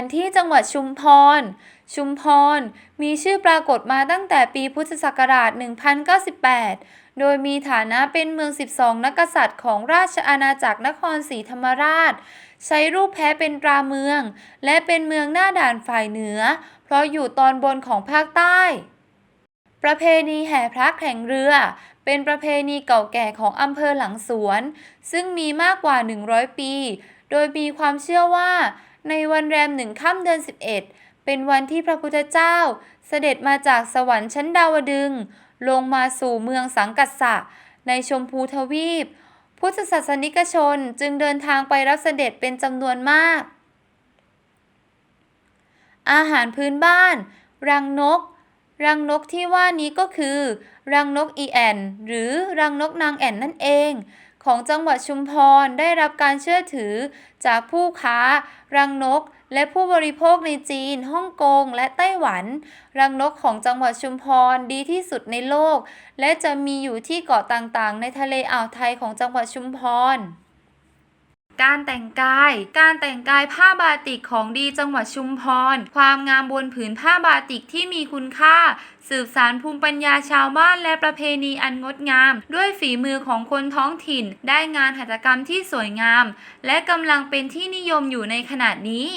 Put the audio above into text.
นที่จังหวัดชุมพร ชุมพร มีชื่อปรากฏมาตั้งแต่ปีพุทธศักราช 1098 โดยมีฐานะเป็นเมือง 12 นักกษัตริย์ของราชอาณาจักรนครศรีธรรมราช ใช้รูปแพเป็นตราเมือง และเป็นเมืองหน้าด่านฝ่ายเหนือ เพราะอยู่ตอนบนของภาคใต้ ประเพณีแห่พระแข่งเรือ เป็นประเพณีเก่าแก่ของอำเภอหลังสวน ซึ่งมีมากกว่า 100 ปี โดยมีความเชื่อว่า ในวันแรมหนึ่งค่ำเดือน 11 เป็นวันที่พระพุทธเจ้า เสด็จมาจากสวรรค์ชั้นดาวดึง ลงมาสู่เมืองสังกัสสะ ในชมพูทวีป พุทธศาสนิกชนจึงเดินทางไปรับเสด็จเป็นจำนวนมาก อาหารพื้นบ้าน รังนก รังนกที่ว่านี้ก็คือ รังนกอีแอน หรือรังนกนางแอ่นนั่นเอง ของจังหวัดชุมพรได้รับการเชื่อถือจากผู้ค้า รังนก และผู้บริโภคในจีน ฮ่องกง และไต้หวัน รังนกของจังหวัดชุมพรดีที่สุดในโลก และจะมีอยู่ที่เกาะต่างๆ ในทะเลอ่าวไทยของจังหวัดชุมพร การแต่งกาย การแต่งกายผ้าบาติกของดีจังหวัดชุมพร ความงามบนผืนผ้าบาติกที่มีคุณค่า สืบสารภูมิปัญญาชาวบ้านและประเพณีอันงดงาม ด้วยฝีมือของคนท้องถิ่น ได้งานหัตถกรรมที่สวยงาม และกำลังเป็นที่นิยมอยู่ในขณะนี้